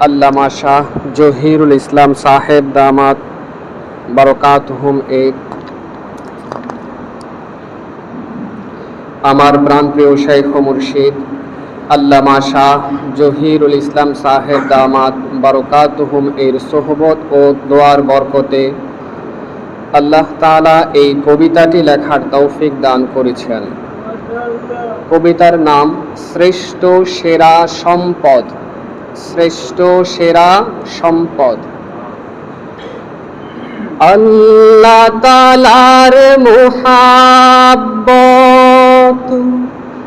আল্লামা শাহ জহিরুল ইসলাম সাহেব দামাত বারকাত হুম এক আমার প্রাণপ্রিয় শেখ মুর্শিদ আল্লামা শাহ জহিরুল ইসলাম সাহেব দামাত বারকাত হুম এর সোহবত ও দোয়ার বরকতে আল্লাহ তাআলা এই কবিতাটি লেখার তৌফিক দান করেছেন। কবিতার নাম শ্রেষ্ঠ সেরা সম্পদ। শ্রেষ্ঠ সেরা সম্পদ। আল্লাহ তালার মুহাব্বত,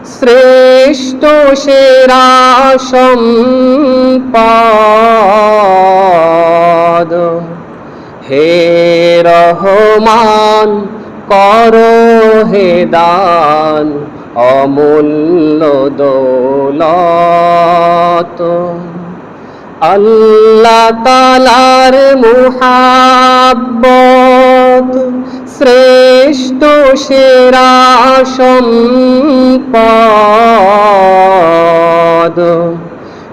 শ্রেষ্ঠ সেরা সম্পদ। হে রহমান, কর হে দান, অমূল্য দৌলত। আল্লাহ তালার মুহাব্বত, শ্রেষ্ঠ সেরা সম্পদ।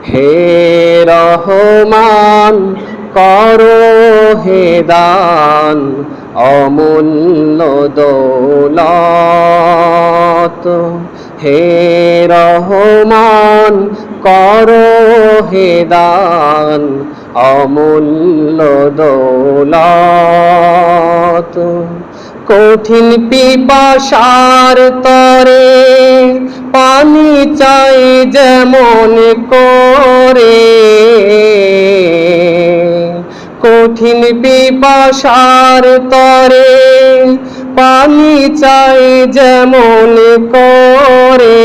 হে রহমান, করো হে দান অমূল্য দৌলত। হে রহমান করো হে দান অমূল্য দৌলত। কঠিন পিপাসার তরে পানি চাই যেমন করে। কঠিন পিপাসার তরে পানি চাই যেমন করে।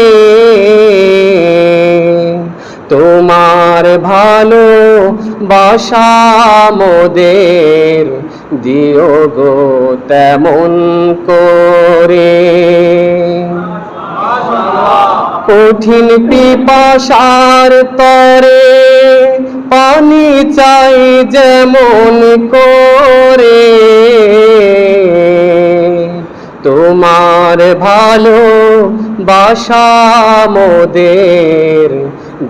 তোমার ভালো বাসা মোদের দিও গো তেমন করে। কঠিন পিপাসার তরে পানি চাই যেমন করে। তোমার ভালো বাসা মোদের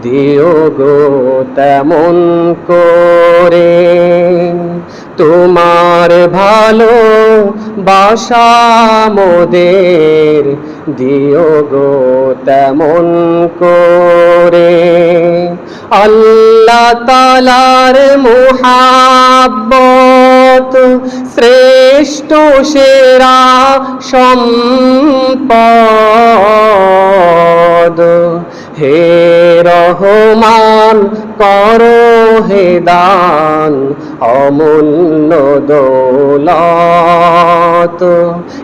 দিও গো তেমন করে। তোমার ভালো বাসা মোদের দিও গো তেমন করে। আল্লাহ তালার মুহাব্বত শ্রেষ্ঠ সেরা সম্পদ। হে রহমান, করো হে দান, অমূল্য দৌলত।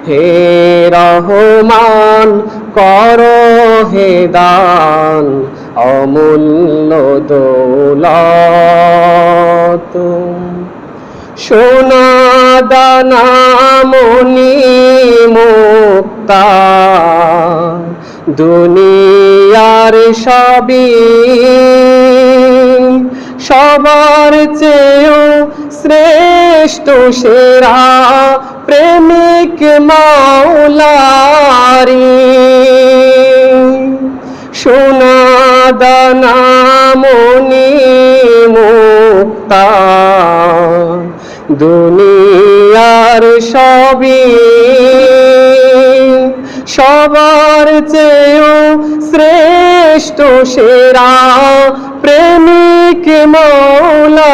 হে রহমান, করো হে দান, অমূল্য দৌলত। সোনা দানা মনি মুক্তা দুনিয়ার সবই সবার চেয়েও শ্রেষ্ঠ সেরা প্রেমিক মাওলারি। সোনা দানা মনি মুক্তা। দুনিয়ার সবই সবার চেয়েও শ্রেষ্ঠ সেরা প্রেমিক মৌলারি।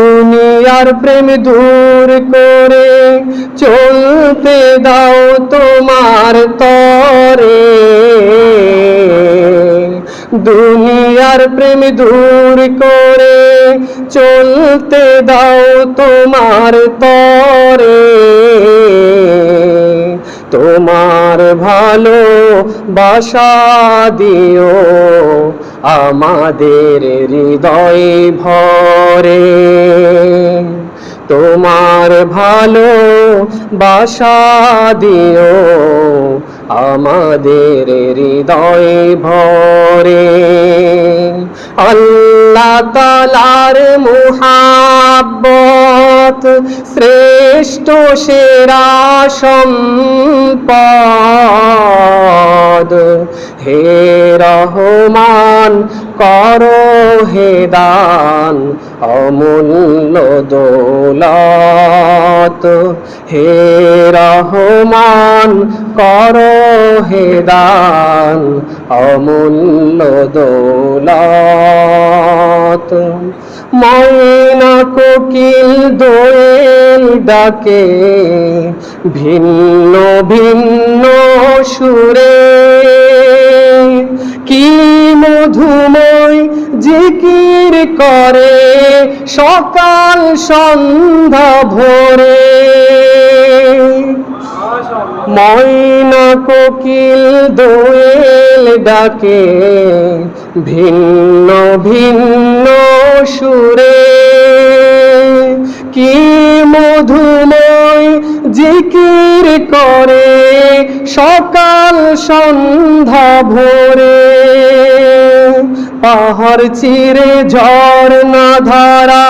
দুনিয়ার প্রেম দূর করে চলতে দাও তোমার তরে। দুনিয়ার প্রেম দূর করে চলতে দাও তোমার তরে। তোমার ভালো বাসা দিও আমাদের হৃদয় ভরে। তোমার ভালো বাসা দিও আমাদের হৃদয় ভরে। আল্লাহ তালার মুহাব্বত শ্রেষ্ঠ সেরা সম্পদ। হে রহমান করো হে দান অমূল্য দৌলত। হে রহমান, করো হে দান অমূল্য দৌলত। ময়না কোকিল দোয়েল ডাকে, ভিন্ন ভিন্ন সুরে। কি মধুময় জিকির করে সকাল সন্ধ্যা ভোরে। ময়না কোকিল দোয়েল ডাকে ভিন্ন ভিন্ন সুরে। কি মধুময় জিকির করে সকাল সন্ধ্যা ভোরে। পাহাড় চিরে ঝর্ণা ধারা,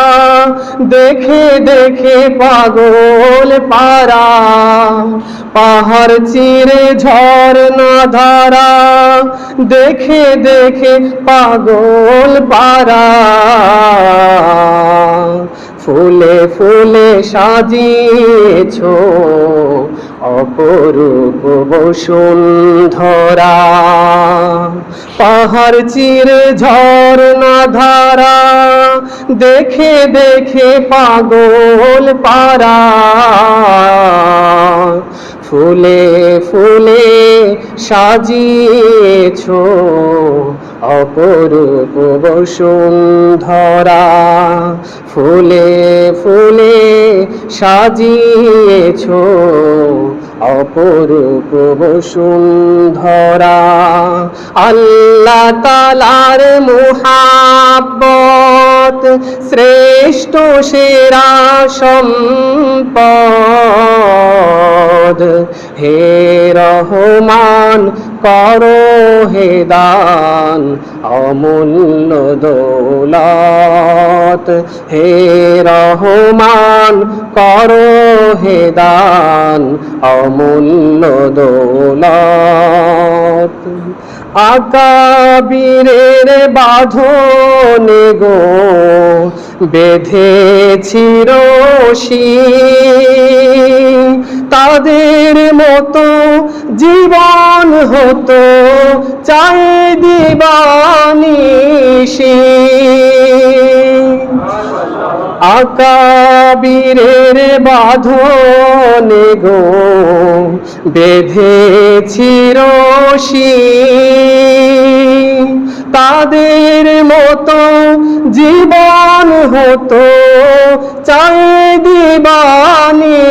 দেখে দেখে পাগল পারা পাহাড় চিরে ঝর্ণা ধারা, দেখে দেখে পাগল পারা ফুলে ফুলে সাজিয়েছ অপরূপ বসুন্ধরা। পাহাড় চিরে ঝর্ণা ধারা দেখে দেখে পাগল পারা ফুলে ফুলে সাজিয়েছ অপরূপ বসুন্ধরা ফুলে ফুলে সাজিয়েছ অপরূপ বসুন্ধরা আল্লাহ তালার মুহাব্বত শ্রেষ্ঠ সেরা সম্পদ। হে রহমান করো হে দান অমূল্য দৌলত। হে রহমান করো হে দান অমূল্য দৌলত। আকাবিরের বাঁধনে গো বেঁধেছি রশি তাদের মতো জীবন হতো চাই দিবানিশি আকাবীরের বাঁধনে গো বেঁধেছি রশি তাদের মতো জীবন হতো। চাই দিবানিশি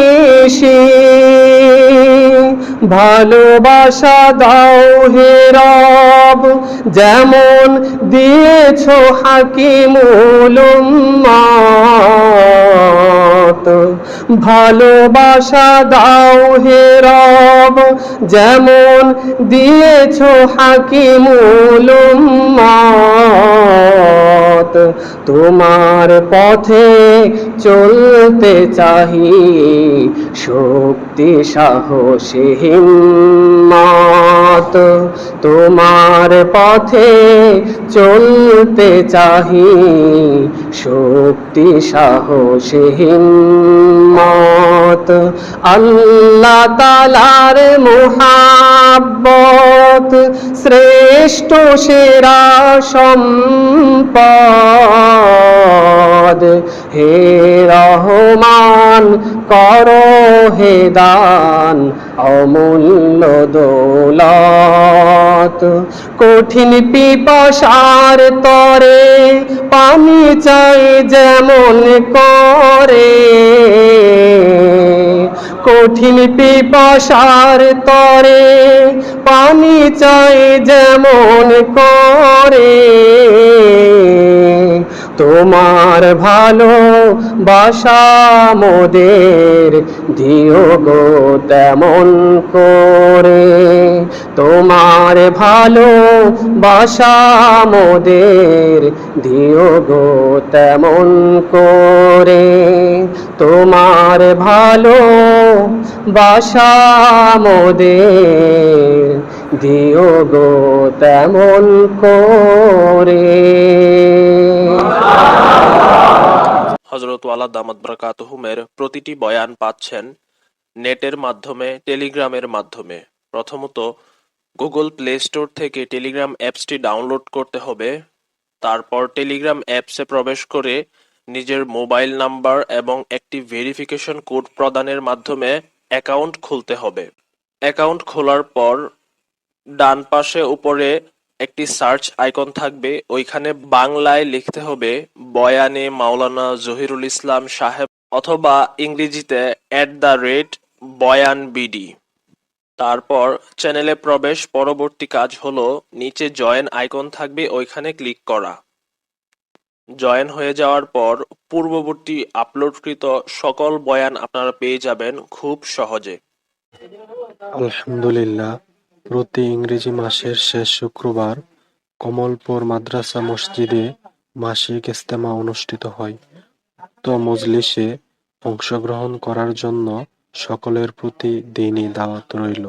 ভালোবাসা দাও হে রব যেমন দিয়েছ হাকিমুল উম্মাত ভালোবাসা দাও হে রব যেমন দিয়েছ হাকিমুল উম্মাত তোমার পথে চলতে চাহি। শক্তি, সাহসী, হিম্মত তোমার পথে চলতে চাহি। শক্তি, সাহসী, হিম্মত আল্লাহ তালার মোহাব্বত শ্রেষ্ঠ সেরা সম্পদ। হে রহমান করো হে দান অমূল্য দৌলত। কঠিন পিপাসার তরে পানি চাই যেমন করে। কঠিন পিপাসার তরে পানি চাই যেমন করে। তোমার ভালো বাসা মোদের দিও গো তেমন করে। তোমার ভালো বাসা মোদের দিও গো তেমন করে। তোমার ভালো বাসা মোদের দিও গো তেমন করে। হজরত ওয়ালা দামাত বরকাতহুমের প্রতিটি বয়ান পাচ্ছেন নেটের মাধ্যমে, টেলিগ্রামের মাধ্যমে। প্রথমত, গুগল প্লে স্টোর থেকে টেলিগ্রাম অ্যাপসটি ডাউনলোড করতে হবে। তারপর টেলিগ্রাম অ্যাপসে প্রবেশ করে নিজের মোবাইল নাম্বার এবং একটি ভেরিফিকেশন কোড প্রদানের মাধ্যমে অ্যাকাউন্ট খুলতে হবে। অ্যাকাউন্ট খোলার পর ডান পাশে উপরে একটি সার্চ আইকন থাকবে। ওইখানে বাংলায় লিখতে হবে বয়ানে মাওলানা জহিরুল ইসলাম সাহেব অথবা ইংরেজিতে at the rate Bayan BD তারপর চ্যানেলে প্রবেশ, পরবর্তী কাজ হলো নিচে জয়েন আইকন থাকবে, ওইখানে ক্লিক করা। জয়েন হয়ে যাওয়ার পর পূর্ববর্তী আপলোডকৃত সকল বয়ান আপনারা পেয়ে যাবেন খুব সহজে। আলহামদুলিল্লাহ। প্রতি ইংরেজি মাসের শেষ শুক্রবার কমলপুর মাদ্রাসা মসজিদে মাসিক ইজতেমা অনুষ্ঠিত হয়। উক্ত মজলিসে অংশগ্রহণ করার জন্য সকলের প্রতি দিনই দাওয়াত রইল।